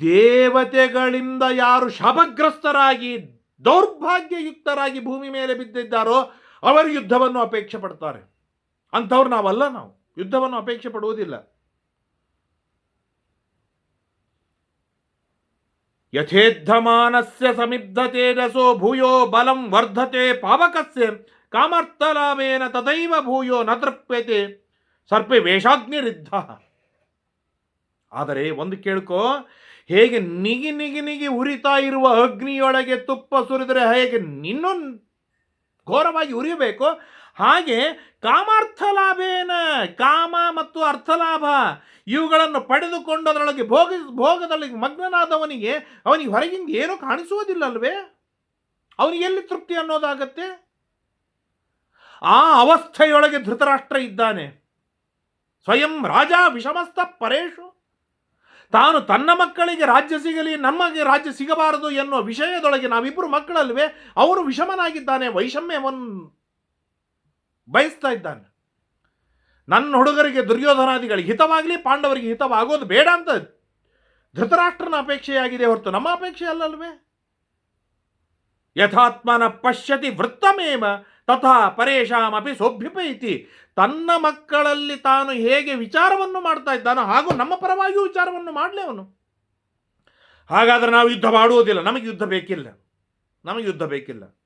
ದೇವತೆಗಳಿಂದ ಯಾರು ಶಾಪಗ್ರಸ್ತರಾಗಿ, ದೌರ್ಭಾಗ್ಯಯುಕ್ತರಾಗಿ ಭೂಮಿ ಮೇಲೆ ಬಿದ್ದಿದ್ದಾರೋ, ಅವರು ಯುದ್ಧವನ್ನು ಅಪೇಕ್ಷೆ ಪಡ್ತಾರೆ. ಅಂಥವ್ರು ನಾವಲ್ಲ ನಾವು. ಯುದ್ಧವನ್ನು ಅಪೇಕ್ಷೆ ಪಡುವುದಿಲ್ಲ. ಯಥೇದ್ಧಮಾನಸ್ಯ ಸಮಿದ್ಧ ತೇಜಸೋ ಭೂಯೋ ಬಲಂ ವರ್ಧತೆ ಪಾವಕಸ್ಯ ಕಾಮರ್ಥಲಾಭೇನ ತದೈವ ಭೂಯೋ ನ ತೃಪ್ಯತೆ ಸರ್ಪೆ ವೇಷಾಗ್ನಿರಿದ್ಧ ಆದರೆ ಒಂದು ಕೇಳ್ಕೋ, ಹೇಗೆ ನಿಗಿ ನಿಗಿ ನಿಗಿ ಉರಿತಾ ಇರುವ ಅಗ್ನಿಯೊಳಗೆ ತುಪ್ಪ ಸುರಿದರೆ ಹೇಗೆ ನಿನ್ನೊಂದು ಘೋರವಾಗಿ ಉರಿಯಬೇಕು ಹಾಗೆ ಕಾಮಾರ್ಥ ಲಾಭೇನ ಕಾಮ ಮತ್ತು ಅರ್ಥಲಾಭ ಇವುಗಳನ್ನು ಪಡೆದುಕೊಂಡು ಅದರೊಳಗೆ ಭೋಗ, ಭೋಗದಲ್ಲಿ ಮಗ್ನನಾದವನಿಗೆ ಅವನಿಗೆ ಹೊರಗಿಂದ ಏನೂ ಕಾಣಿಸುವುದಿಲ್ಲಲ್ವೇ? ಅವನಿಗೆ ಎಲ್ಲಿ ತೃಪ್ತಿ ಅನ್ನೋದಾಗತ್ತೆ? ಆ ಅವಸ್ಥೆಯೊಳಗೆ ಧೃತರಾಷ್ಟ್ರ ಇದ್ದಾನೆ. ಸ್ವಯಂ ರಾಜ ವಿಷಮಸ್ತ ಪರೇಶು. ತಾನು ತನ್ನ ಮಕ್ಕಳಿಗೆ ರಾಜ್ಯ ಸಿಗಲಿ, ನಮಗೆ ರಾಜ್ಯ ಸಿಗಬಾರದು ಎನ್ನುವ ವಿಷಯದೊಳಗೆ ನಾವಿಬ್ಬರು ಮಕ್ಕಳಲ್ವೇ? ಅವರು ವಿಷಮನಾಗಿದ್ದಾನೆ, ವೈಷಮ್ಯವನ್ನು ಬಯಸ್ತಾ ಇದ್ದಾನೆ. ನನ್ನ ಹುಡುಗರಿಗೆ ದುರ್ಯೋಧನಾದಿಗಳಿಗೆ ಹಿತವಾಗಲಿ, ಪಾಂಡವರಿಗೆ ಹಿತವಾಗೋದು ಬೇಡ ಅಂತ ಧೃತರಾಷ್ಟ್ರನ ಅಪೇಕ್ಷೆಯಾಗಿದೆ ಹೊರತು ನಮ್ಮ ಅಪೇಕ್ಷೆ ಅಲ್ಲಲ್ವೇ? ಯಥಾತ್ಮನ ಪಶ್ಯತಿ ವೃತ್ತಮೇವ, ತಥಾ ಪರೇಶಾಮಪಿ ಸೋಭ್ಯಪೈತಿ ತನ್ನ ಮಕ್ಕಳಲ್ಲಿ ತಾನು ಹೇಗೆ ವಿಚಾರವನ್ನು ಮಾಡ್ತಾ ಇದ್ದಾನೋ ಹಾಗೂ ನಮ್ಮ ಪರವಾಗಿಯೂ ವಿಚಾರವನ್ನು ಮಾಡಲೇ ಅವನು. ಹಾಗಾದರೆ ನಾವು ಯುದ್ಧ ಮಾಡುವುದಿಲ್ಲ. ನಮಗೆ ಯುದ್ಧ ಬೇಕಿಲ್ಲ. ನಮಗೆ ಯುದ್ಧ ಬೇಕಿಲ್ಲ.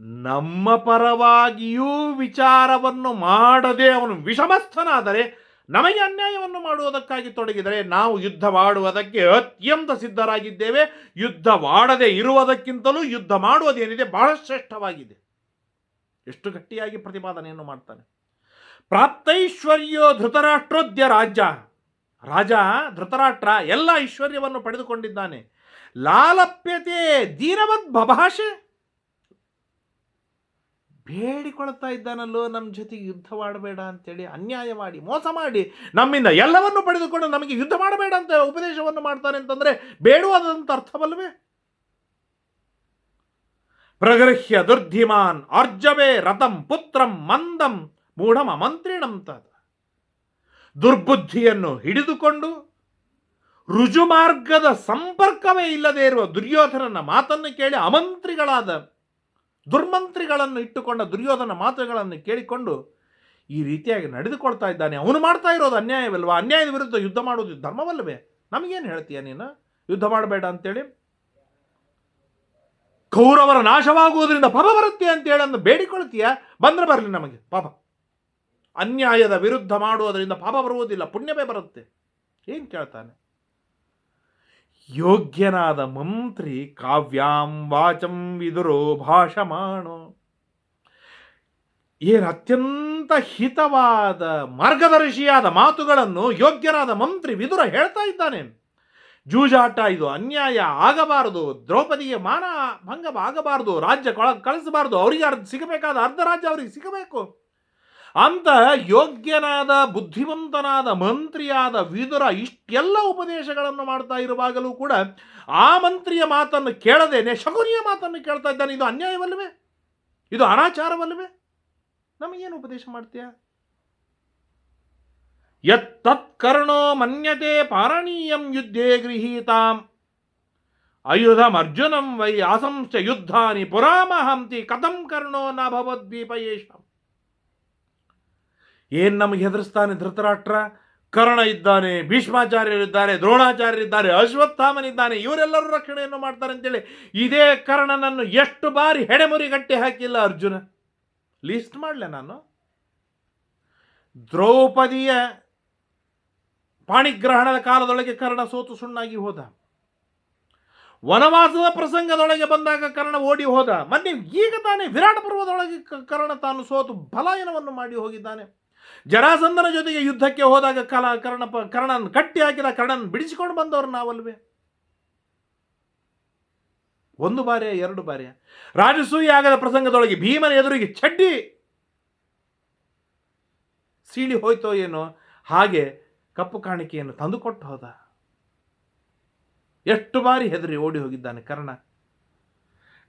ನಮ್ಮ ಪರವಾಗಿಯೂ ವಿಚಾರವನ್ನು ಮಾಡದೆ ಅವನು ವಿಷಮಸ್ಥನಾದರೆ ನಮಗೆ ಅನ್ಯಾಯವನ್ನು ಮಾಡುವುದಕ್ಕಾಗಿ ತೊಡಗಿದರೆ ನಾವು ಯುದ್ಧವಾಡುವುದಕ್ಕೆ ಅತ್ಯಂತ ಸಿದ್ಧರಾಗಿದ್ದೇವೆ. ಯುದ್ಧವಾಡದೆ ಇರುವುದಕ್ಕಿಂತಲೂ ಯುದ್ಧ ಮಾಡುವುದೇನಿದೆ ಬಹಳ ಶ್ರೇಷ್ಠವಾಗಿದೆ. ಎಷ್ಟು ಗಟ್ಟಿಯಾಗಿ ಪ್ರತಿಪಾದನೆಯನ್ನು ಮಾಡ್ತಾನೆ. ಪ್ರಾಪ್ತೈಶ್ವರ್ಯೋ ಧೃತರಾಷ್ಟ್ರೋದ್ಯ ರಾಜ. ರಾಜ, ಧೃತರಾಷ್ಟ್ರ ಎಲ್ಲ ಐಶ್ವರ್ಯವನ್ನು ಪಡೆದುಕೊಂಡಿದ್ದಾನೆ. ಲಾಲಪ್ಯತೆ ದೀನವದ್ ಬಭಾಷೆ. ಬೇಡಿಕೊಳ್ತಾ ಇದ್ದಾನಲ್ಲೋ ನಮ್ಮ ಜೊತೆಗೆ ಯುದ್ಧ ಮಾಡಬೇಡ ಅಂತೇಳಿ ಅನ್ಯಾಯ ಮಾಡಿ, ಮೋಸ ಮಾಡಿ, ನಮ್ಮಿಂದ ಎಲ್ಲವನ್ನು ಪಡೆದುಕೊಂಡು ನಮಗೆ ಯುದ್ಧ ಮಾಡಬೇಡ ಅಂತ ಉಪದೇಶವನ್ನು ಮಾಡ್ತಾನೆ ಅಂತಂದರೆ ಬೇಡುವುದಂತ ಅರ್ಥವಲ್ಲವೇ ಪ್ರಗೃಹ್ಯ ದುರ್ಧಿಮಾನ್ ಅರ್ಜವೇ ರಥಂ ಪುತ್ರಂ ಮಂದಂ ಮೂಢಮ ಮಂತ್ರಿಣಂ ತದ. ದುರ್ಬುದ್ಧಿಯನ್ನು ಹಿಡಿದುಕೊಂಡು ರುಜುಮಾರ್ಗದ ಸಂಪರ್ಕವೇ ಇಲ್ಲದೆ ಇರುವ ದುರ್ಯೋಧನನ ಮಾತನ್ನು ಕೇಳಿ ಅಮಂತ್ರಿಗಳಾದ ದುರ್ಮಂತ್ರಿಗಳನ್ನು ಇಟ್ಟುಕೊಂಡ ದುರ್ಯೋಧನ ಮಾತುಗಳನ್ನು ಕೇಳಿಕೊಂಡು ಈ ರೀತಿಯಾಗಿ ನಡೆದುಕೊಳ್ತಾ ಇದ್ದಾನೆ. ಅವನು ಮಾಡ್ತಾ ಇರೋದು ಅನ್ಯಾಯವಲ್ವಾ? ಅನ್ಯಾಯದ ವಿರುದ್ಧ ಯುದ್ಧ ಮಾಡೋದು ಧರ್ಮವಲ್ಲವೇ? ನಮಗೇನು ಹೇಳ್ತೀಯ ನೀನು? ಯುದ್ಧ ಮಾಡಬೇಡ ಅಂತೇಳಿ? ಕೌರವರ ನಾಶವಾಗುವುದರಿಂದ ಪಾಪ ಬರುತ್ತೆ ಅಂತೇಳಿ ಅಂದು ಬೇಡಿಕೊಳ್ತೀಯ? ಬಂದ್ರೆ ಬರಲಿ ನಮಗೆ, ಪಾಪ. ಅನ್ಯಾಯದ ವಿರುದ್ಧ ಮಾಡುವುದರಿಂದ ಪಾಪ ಬರುವುದಿಲ್ಲ, ಪುಣ್ಯವೇ ಬರುತ್ತೆ. ಏನು ಕೇಳ್ತಾನೆ? ಯೋಗ್ಯನಾದ ಮಂತ್ರಿ ಕಾವ್ಯಾಂ ವಾಚಂ ವಿದುರೋ ಭಾಷಮಾಣೋ. ಏನು ಅತ್ಯಂತ ಹಿತವಾದ, ಮಾರ್ಗದರ್ಶಿಯಾದ ಮಾತುಗಳನ್ನು ಯೋಗ್ಯನಾದ ಮಂತ್ರಿ ವಿದುರ ಹೇಳ್ತಾ ಇದ್ದಾನೆ. ಜೂಜಾಟ ಇದು ಅನ್ಯಾಯ ಆಗಬಾರದು ದ್ರೌಪದಿಗೆ ಮಾನ ಭಂಗ ಆಗಬಾರದು ರಾಜ್ಯ ಕೊಳ, ಕಳಿಸಬಾರದು, ಅವರಿಗೆ ಅರ್ಧ ಸಿಗಬೇಕಾದ ಅರ್ಧ ರಾಜ್ಯ ಅವರಿಗೆ ಸಿಗಬೇಕು. ಅಂತ ಯೋಗ್ಯನಾದ, ಬುದ್ಧಿವಂತನಾದ, ಮಂತ್ರಿಯಾದ ವಿದುರ ಇಷ್ಟೆಲ್ಲ ಉಪದೇಶಗಳನ್ನು ಮಾಡ್ತಾ ಇರುವಾಗಲೂ ಕೂಡ ಆ ಮಂತ್ರಿಯ ಮಾತನ್ನು ಕೇಳದೇನೆ ಶಕುನಿಯ ಮಾತನ್ನು ಕೇಳ್ತಾ ಇದ್ದಾನೆ. ಇದು ಅನ್ಯಾಯವಲ್ಲವೇ? ಇದು ಅನಾಚಾರವಲ್ಲವೇ? ನಮಗೇನು ಉಪದೇಶ ಮಾಡ್ತೀಯ? ಯತ್ತತ್ಕರ್ಣೋ ಮನ್ಯತೆ ಪಾರಣೀಯಂ ಯುದ್ಧೇ ಗೃಹೀತಾಂ. ಅಯುಧಮರ್ಜುನಂ ವೈ ಅಸಂಶ ಯುದ್ಧಾನಿ ಪುರಾಮಹಂತಿ ಕಥಂ ಕರ್ಣೋ ನ ಭವದ್ವೀಪ ಯೇಷಾಂ ಏನ್ ನಮಗೆ ಹೆದರಿಸ್ತಾನೆ ಧೃತರಾಷ್ಟ್ರ? ಕರ್ಣ ಇದ್ದಾನೆ, ಭೀಷ್ಮಾಚಾರ್ಯರಿದ್ದಾರೆ, ದ್ರೋಣಾಚಾರ್ಯರಿದ್ದಾರೆ, ಅಶ್ವತ್ಥಾಮನಿದ್ದಾನೆ, ಇವರೆಲ್ಲರೂ ರಕ್ಷಣೆಯನ್ನು ಮಾಡ್ತಾರೆ ಅಂತೇಳಿ ಇದೇ ಕರ್ಣನನ್ನು ಎಷ್ಟು ಬಾರಿ ಹೆಡೆಮುರಿ ಗಟ್ಟಿ ಹಾಕಿಲ್ಲ ಅರ್ಜುನ? ಲಿಸ್ಟ್ ಮಾಡಲೆ ನಾನು. ದ್ರೌಪದಿಯ ಪಾಣಿಗ್ರಹಣದ ಕಾಲದೊಳಗೆ ಕರ್ಣ ಸೋತು ಸುಣ್ಣಾಗಿ ಹೋದ. ವನವಾಸದ ಪ್ರಸಂಗದೊಳಗೆ ಬಂದಾಗ ಕರ್ಣ ಓಡಿ ಹೋದ. ಮೊನ್ನೆ ಈಗ ತಾನೇ ವಿರಾಟ ಪರ್ವದೊಳಗೆ ಕರ್ಣ ತಾನು ಸೋತು ಬಲಾಯನವನ್ನು ಮಾಡಿ ಹೋಗಿದ್ದಾನೆ. ಜರಾಸಂಧನ ಜೊತೆಗೆ ಯುದ್ಧಕ್ಕೆ ಹೋದಾಗ ಕಲ ಕರ್ಣ ಕರ್ಣನ್ ಕಟ್ಟಿ ಹಾಕಿದ ಕರ್ಣನ್ ಬಿಡಿಸಿಕೊಂಡು ಬಂದವರು ನಾವಲ್ವೇ? ಒಂದು ಬಾರಿಯ, ಎರಡು ಬಾರಿಯ? ರಾಜಸೂಯ ಆಗದ ಪ್ರಸಂಗದೊಳಗೆ ಭೀಮನ ಎದುರಿಗೆ ಚಡ್ಡಿ ಸೀಳಿ ಹೋಯ್ತೋ ಏನೋ? ಹಾಗೆ ಕಪ್ಪು ಕಾಣಿಕೆಯನ್ನು ತಂದುಕೊಟ್ಟು ಹೋದ. ಎಷ್ಟು ಬಾರಿ ಹೆದರಿ ಓಡಿ ಹೋಗಿದ್ದಾನೆ ಕರ್ಣ?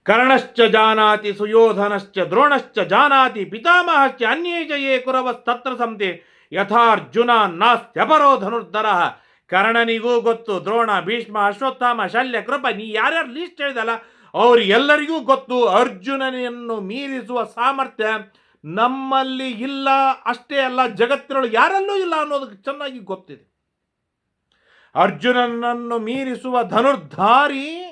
ಕರ್ಣಶ್ಚ ಜಾನಾತಿ ಸುಯೋಧನಶ್ಚ ದ್ರೋಣಶ್ಚ ಜಾನಾತಿ ಪಿತಾಮಹಶ್ಚ ಅನ್ಯೇ ಚ ಕುರವಸ್ತತ್ರ ಸಂತೆ ಯಥಾರ್ಜುನ ನಾಸ್ತ್ಯಪರೋ ಧನುರ್ಧರ ಕರ್ಣನಿಗೂ ಗೊತ್ತು, ದ್ರೋಣ, ಭೀಷ್ಮ, ಅಶ್ವತ್ಥಾಮ, ಶಲ್ಯ, ಕೃಪ, ನೀ ಯಾರ್ಯಾರು ಲೀಸ್ಟ್ ಹೇಳಿದಲ್ಲ ಅವರಿಗೆಲ್ಲರಿಗೂ ಗೊತ್ತು, ಅರ್ಜುನನನ್ನು ಮೀರಿಸುವ ಸಾಮರ್ಥ್ಯ ನಮ್ಮಲ್ಲಿ ಇಲ್ಲ, ಅಷ್ಟೇ ಅಲ್ಲ ಜಗತ್ತಿನೊಳಗೆ ಯಾರಲ್ಲೂ ಇಲ್ಲ ಅನ್ನೋದಕ್ಕೆ ಚೆನ್ನಾಗಿ ಗೊತ್ತಿದೆ. ಅರ್ಜುನನನ್ನು ಮೀರಿಸುವ ಧನುರ್ಧಾರಿ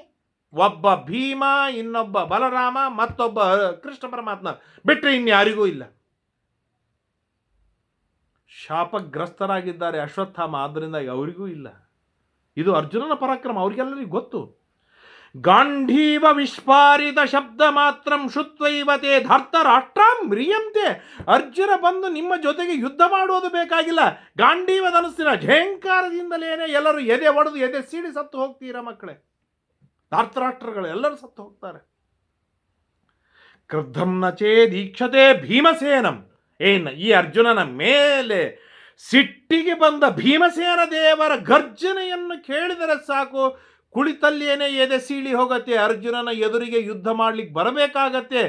ಒಬ್ಬ ಭೀಮ, ಇನ್ನೊಬ್ಬ ಬಲರಾಮ, ಮತ್ತೊಬ್ಬ ಕೃಷ್ಣ ಪರಮಾತ್ಮ ಬಿಟ್ಟರೆ ಇನ್ಯಾರಿಗೂ ಇಲ್ಲ. ಶಾಪಗ್ರಸ್ತರಾಗಿದ್ದಾರೆ ಅಶ್ವತ್ಥಾಮ ಆದ್ದರಿಂದ ಅವರಿಗೂ ಇಲ್ಲ. ಇದು ಅರ್ಜುನನ ಪರಾಕ್ರಮ, ಅವರಿಗೆಲ್ಲರಿಗೂ ಗೊತ್ತು. ಗಾಂಧೀವ ವಿಸ್ಫಾರಿತ ಶಬ್ದ ಮಾತ್ರ ಶುತ್ವೈವತೆ ಧರ್ತ ರಾಷ್ಟ್ರಾಂ ಮ್ರಿಯಂತೆ. ಅರ್ಜುನ ಬಂದು ನಿಮ್ಮ ಜೊತೆಗೆ ಯುದ್ಧ ಮಾಡುವುದು ಬೇಕಾಗಿಲ್ಲ. ಗಾಂಧೀವ ಧನಸ್ಸಿನ ಝೇಂಕಾರದಿಂದಲೇನೆ ಎಲ್ಲರೂ ಎದೆ ಒಡೆದು ಎದೆ ಸೀಡಿ ಸತ್ತು ಹೋಗ್ತೀರಾ ಮಕ್ಕಳೇ? ಧಾರ್ತರಾಷ್ಟ್ರಗಳು ಎಲ್ಲರೂ ಸತ್ತು ಹೋಗ್ತಾರೆ. ಕ್ರದ್ಧಂ ನಚೇ ದೀಕ್ಷತೆ ಭೀಮಸೇನಂ. ಏನ್ ಈ ಅರ್ಜುನನ ಮೇಲೆ ಸಿಟ್ಟಿಗೆ ಬಂದ ಭೀಮಸೇನ ದೇವರ ಗರ್ಜನೆಯನ್ನು ಕೇಳಿದರೆ ಸಾಕು, ಕುಳಿತಲ್ಲೇನೆ ಎದೆ ಸೀಳಿ ಹೋಗತ್ತೆ, ಅರ್ಜುನನ ಎದುರಿಗೆ ಯುದ್ಧ ಮಾಡ್ಲಿಕ್ಕೆ ಬರಬೇಕಾಗತ್ತೆ.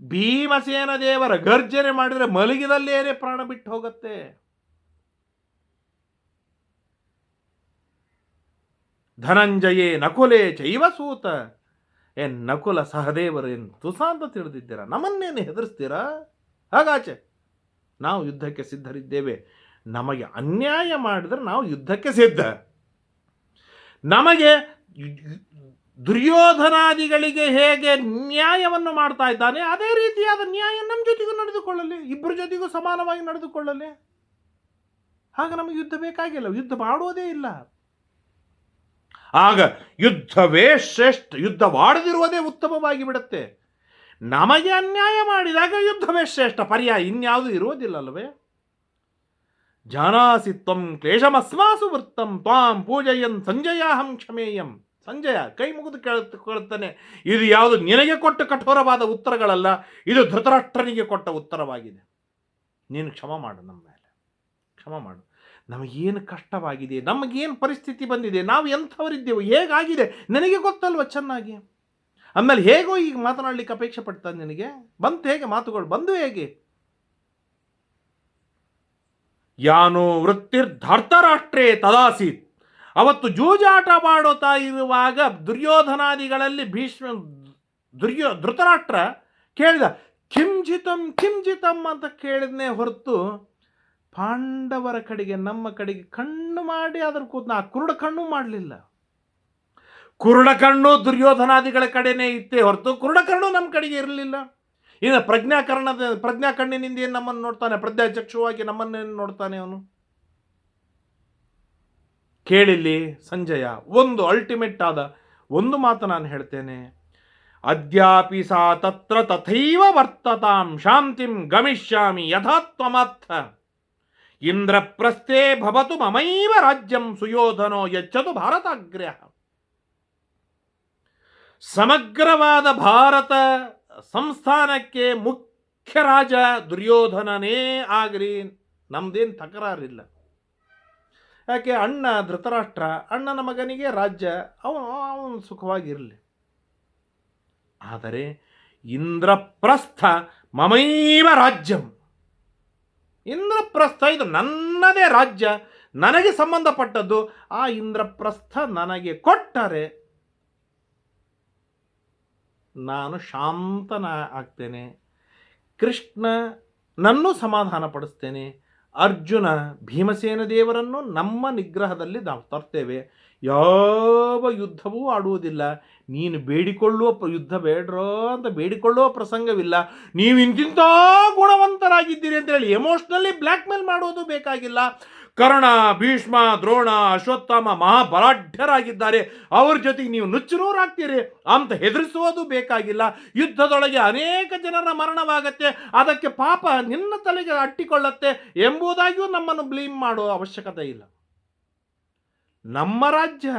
ಭೀಮಸೇನ ದೇವರ ಗರ್ಜನೆ ಮಾಡಿದರೆ ಮಲಗಿದಲ್ಲೇನೆ ಪ್ರಾಣ ಬಿಟ್ಟು ಹೋಗುತ್ತೆ. ಧನಂಜಯೇ ನಕುಲೆ ಚೈವ ಸೂತ. ಏ ನಕುಲ ಸಹದೇವರೇನು ತುಸ ಅಂತ ತಿಳಿದಿದ್ದೀರಾ? ನಮ್ಮನ್ನೇನು ಹೆದರಿಸ್ತೀರಾ? ಹಾಗಾಚೆ, ನಾವು ಯುದ್ಧಕ್ಕೆ ಸಿದ್ಧರಿದ್ದೇವೆ. ನಮಗೆ ಅನ್ಯಾಯ ಮಾಡಿದ್ರೆ ನಾವು ಯುದ್ಧಕ್ಕೆ ಸಿದ್ಧ. ನಮಗೆ ದುರ್ಯೋಧನಾದಿಗಳಿಗೆ ಹೇಗೆ ನ್ಯಾಯವನ್ನು ಮಾಡ್ತಾ ಇದ್ದಾನೆ, ಅದೇ ರೀತಿಯಾದ ನ್ಯಾಯ ನಮ್ಮ ಜೊತೆಗೂ ನಡೆದುಕೊಳ್ಳಲಿ ಇಬ್ಬರ ಜೊತೆಗೂ ಸಮಾನವಾಗಿ ನಡೆದುಕೊಳ್ಳಲಿ. ಹಾಗೆ ನಮಗೆ ಯುದ್ಧ ಬೇಕಾಗಿಲ್ಲ, ಯುದ್ಧ ಮಾಡುವುದೇ ಇಲ್ಲ. ಆಗ ಯುದ್ಧವೇ ಶ್ರೇಷ್ಠ, ಯುದ್ಧವಾಡದಿರುವುದೇ ಉತ್ತಮವಾಗಿ ಬಿಡುತ್ತೆ. ನಮಗೆ ಅನ್ಯಾಯ ಮಾಡಿದಾಗ ಯುದ್ಧವೇ ಶ್ರೇಷ್ಠ, ಪರ್ಯಾಯ ಇನ್ಯಾವುದು ಇರುವುದಿಲ್ಲಲ್ವೇ? ಜಾನಾಸಿ ತ್ವಂ ಕ್ಲೇಶಮಸ್ಮಾಸು ವೃತ್ತಂ, ತ್ವಾಂ ಪೂಜಯನ್ ಸಂಜಯಾಹಂ ಕ್ಷಮೇಯಂ. ಸಂಜಯ, ಕೈ ಮುಗಿದು ಕೇಳುತ್ತ, ಕೇಳುತ್ತಾನೆ. ಇದು ಯಾವುದು ನಿನಗೆ ಕೊಟ್ಟ ಕಠೋರವಾದ ಉತ್ತರಗಳಲ್ಲ, ಇದು ಧೃತರಾಷ್ಟ್ರನಿಗೆ ಕೊಟ್ಟ ಉತ್ತರವಾಗಿದೆ. ನೀನು ಕ್ಷಮ ಮಾಡು ನಮ್ಮ ಮೇಲೆ. ಕ್ಷಮ ಮಾಡು. ನಮಗೇನು ಕಷ್ಟವಾಗಿದೆ, ನಮಗೇನು ಪರಿಸ್ಥಿತಿ ಬಂದಿದೆ, ನಾವು ಎಂಥವರಿದ್ದೇವೆ, ಹೇಗಾಗಿದೆ, ನನಗೆ ಗೊತ್ತಲ್ವ ಚೆನ್ನಾಗಿ? ಆಮೇಲೆ ಹೇಗೋ ಈಗ ಮಾತನಾಡಲಿಕ್ಕೆ ಅಪೇಕ್ಷೆ ಪಡ್ತಾನೆ ನಿನಗೆ? ಬಂತು ಹೇಗೆ, ಮಾತುಗಳು ಬಂದು ಹೇಗೆ? ಯಾನೋ ವೃತ್ತಿರ್ಧಾರ್ತರಾಷ್ಟ್ರೇ ತದಾಸೀತ್. ಅವತ್ತು ಜೂಜಾಟ ಮಾಡುತ್ತಾ ಇರುವಾಗ ದುರ್ಯೋಧನಾದಿಗಳಲ್ಲಿ ಭೀಷ್ಮ ದುರ್ಯೋ ಧೃತರಾಷ್ಟ್ರ ಕೇಳಿದ ಕಿಂಜಿತಂ ಕಿಂಜಿತಂ ಅಂತ ಕೇಳಿದ್ನೇ ಹೊರತು ಪಾಂಡವರ ಕಡೆಗೆ, ನಮ್ಮ ಕಡೆಗೆ ಕಣ್ಣು ಮಾಡಿ ಅದರ ಕೂತ್ನ, ಆ ಕುರುಡ ಕಣ್ಣು ಮಾಡಲಿಲ್ಲ. ಕುರುಡ ಕಣ್ಣು ದುರ್ಯೋಧನಾದಿಗಳ ಕಡೆನೇ ಇತ್ತೇ ಹೊರತು ಕುರುಡ ಕಣ್ಣು ನಮ್ಮ ಕಡೆಗೆ ಇರಲಿಲ್ಲ. ಇನ್ನು ಪ್ರಜ್ಞಾಕರಣದ, ಪ್ರಜ್ಞಾ ಕಣ್ಣಿನಿಂದ ಏನು ನಮ್ಮನ್ನು ನೋಡ್ತಾನೆ? ಪ್ರಜ್ಞಾಚಕ್ಷುವಾಗಿ ನಮ್ಮನ್ನೇನು ನೋಡ್ತಾನೆ ಅವನು. ಕೇಳಿಲ್ಲಿ ಸಂಜಯ, ಒಂದು ಅಲ್ಟಿಮೇಟ್ ಆದ ಒಂದು ಮಾತು ನಾನು ಹೇಳ್ತೇನೆ. ಅದ್ಯಾಪಿ ಸಾ ತತ್ರ ತಥೈವ ವರ್ತತಾಂ ಶಾಂತಿಂ ಗಮಿಷ್ಯಾಮಿ ಯಥಾತ್ವಮರ್ಥ. ಇಂದ್ರಪ್ರಸ್ಥೆ ಭವತು ಮಮೈವ ರಾಜ್ಯಂ ಸುಯೋಧನೋ ಯಚ್ಚದು ಭಾರತಾಗ್ರಹ. ಸಮಗ್ರವಾದ ಭಾರತ ಸಂಸ್ಥಾನಕ್ಕೆ ಮುಖ್ಯ ರಾಜ ದುರ್ಯೋಧನನೇ ಆಗ್ರಿ. ನಮ್ದೇನು ತಕರಾರಿಲ್ಲ. ಯಾಕೆ ಅಣ್ಣ ಧೃತರಾಷ್ಟ್ರ, ಅಣ್ಣನ ಮಗನಿಗೆ ರಾಜ್ಯ ಅವನು ಅವನು ಸುಖವಾಗಿರಲಿ. ಆದರೆ ಇಂದ್ರಪ್ರಸ್ಥ ಮಮೈವ ರಾಜ್ಯಂ. ಇಂದ್ರಪ್ರಸ್ಥ ಇದು ನನ್ನದೇ ರಾಜ್ಯ, ನನಗೆ ಸಂಬಂಧಪಟ್ಟದ್ದು. ಆ ಇಂದ್ರಪ್ರಸ್ಥ ನನಗೆ ಕೊಟ್ಟರೆ ನಾನು ಶಾಂತನ ಆಗ್ತೇನೆ. ಕೃಷ್ಣ ನನ್ನೂ ಸಮಾಧಾನ ಪಡಿಸ್ತೇನೆ. ಅರ್ಜುನ ಭೀಮಸೇನ ದೇವರನ್ನು ನಮ್ಮ ನಿಗ್ರಹದಲ್ಲಿ ನಾವು ತರ್ತೇವೆ. ಯಾವ ಯುದ್ಧವೂ ಆಡುವುದಿಲ್ಲ. ನೀನು ಬೇಡಿಕೊಳ್ಳುವ ಯುದ್ಧ ಬೇಡ್ರೋ ಅಂತ ಬೇಡಿಕೊಳ್ಳುವ ಪ್ರಸಂಗವಿಲ್ಲ. ನೀವು ಇಂತಿಂಥ ಗುಣವಂತರಾಗಿದ್ದೀರಿ ಅಂತೇಳಿ ಎಮೋಷ್ನಲಿ ಬ್ಲ್ಯಾಕ್ ಮೇಲ್ ಮಾಡೋದು ಬೇಕಾಗಿಲ್ಲ. ಕರ್ಣ, ಭೀಷ್ಮ, ದ್ರೋಣ, ಅಶ್ವತ್ಥಾಮ ಮಹಾಬಲಾಢ್ಯರಾಗಿದ್ದಾರೆ. ಅವ್ರ ಜೊತೆಗೆ ನೀವು ನುಚ್ಚುನೂರಾಗ್ತೀರಿ ಅಂತ ಹೆದರಿಸುವುದು ಬೇಕಾಗಿಲ್ಲ. ಯುದ್ಧದೊಳಗೆ ಅನೇಕ ಜನರ ಮರಣವಾಗತ್ತೆ. ಅದಕ್ಕೆ ಪಾಪ ನಿನ್ನ ತಲೆಗೆ ಅಟ್ಟಿಕೊಳ್ಳತ್ತೆ ಎಂಬುದಾಗಿಯೂ ನಮ್ಮನ್ನು ಬ್ಲೀಮ್ ಮಾಡೋ ಅವಶ್ಯಕತೆ ಇಲ್ಲ. ನಮ್ಮ ರಾಜ್ಯ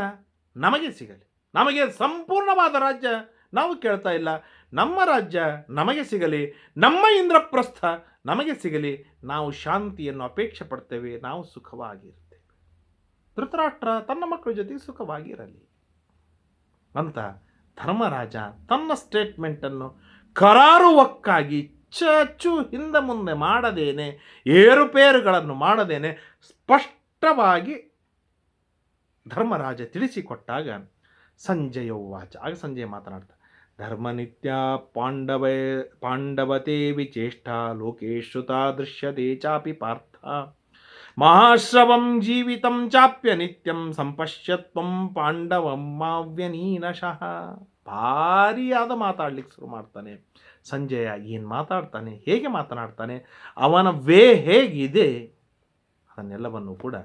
ನಮಗೆ ಸಿಗಲಿ. ನಮಗೆ ಸಂಪೂರ್ಣವಾದ ರಾಜ್ಯ ನಾವು ಕೇಳ್ತಾ ಇಲ್ಲ. ನಮ್ಮ ರಾಜ್ಯ ನಮಗೆ ಸಿಗಲಿ. ನಮ್ಮ ಇಂದ್ರಪ್ರಸ್ಥ ನಮಗೆ ಸಿಗಲಿ. ನಾವು ಶಾಂತಿಯನ್ನು ಅಪೇಕ್ಷೆ ಪಡ್ತೇವೆ. ನಾವು ಸುಖವಾಗಿರ್ತೇವೆ. ಧೃತರಾಷ್ಟ್ರ ತನ್ನ ಮಕ್ಕಳ ಜೊತೆಗೆ ಸುಖವಾಗಿರಲಿ. ಅಂತ ಧರ್ಮರಾಜ ತನ್ನ ಸ್ಟೇಟ್ಮೆಂಟನ್ನು ಕರಾರುವಕ್ಕಾಗಿ ಚಚ್ಚು ಹಿಂದೆ ಮುಂದೆ ಮಾಡದೇನೆ, ಏರುಪೇರುಗಳನ್ನು ಮಾಡದೇನೆ, ಸ್ಪಷ್ಟವಾಗಿ ಧರ್ಮರಾಜ ತಿಳಿಸಿಕೊಟ್ಟಾಗ ಸಂಜಯೋವಾಚ ಆಗ ಸಂಜಯ ಮಾತನಾಡ್ತಾ ಧರ್ಮನಿತ್ಯ ಪಾಂಡವ, ಪಾಂಡವತೆ ವಿಚೇಷ್ಟ, ಲೋಕೇಶು ದೃಶ್ಯತೆ ಚಾಪಿ ಪಾರ್ಥ. ಮಹಾಶ್ರವಂ ಜೀವಿತಂ ಚಾಪ್ಯ ನಿತ್ಯಂ ಸಂಪಶ್ಯತ್ವಂ ಪಾಂಡವಂ ಮಾವ್ಯನೀನಶಃ. ಭಾರಿಯಾದ ಮಾತಾಡ್ಲಿಕ್ಕೆ ಶುರು ಮಾಡ್ತಾನೆ. ಸಂಜಯ ಏನು ಮಾತಾಡ್ತಾನೆ, ಹೇಗೆ ಮಾತನಾಡ್ತಾನೆ, ಅವನ ವೇ ಹೇಗಿದೆ, ಅದನ್ನೆಲ್ಲವನ್ನು ಕೂಡ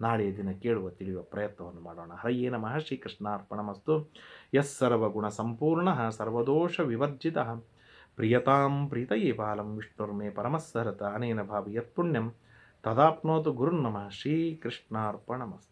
ನಾಳೆಯ ದಿನ ಕೇಳುವ, ತಿಳಿಯುವ ಪ್ರಯತ್ನವನ್ನು ಮಾಡೋಣ. ಹರಯ್ಯೇ ನಮಃ, ಶ್ರೀಕೃಷ್ಣಾರ್ಪಣಮಸ್ತು. ಯಸ್ ಸರ್ವಗುಣ ಸಂಪೂರ್ಣ, ಸರ್ವದೋಷ ವಿವರ್ಜಿತ. ಪ್ರಿಯತಾಂ ಪ್ರೀತಯೇ ಬಾಲಂ ವಿಷ್ಣುರ್ಮೇ ಪರಮಸ್ಸರತ. ಅನೇನ ಭಾವಿ ಯತ್ಪುಣ್ಯಂ ತದಾಪ್ನೋತು ಗುರುನ್ನಮಃ ಶ್ರೀಕೃಷ್ಣಾರ್ಪಣಮಸ್ತು.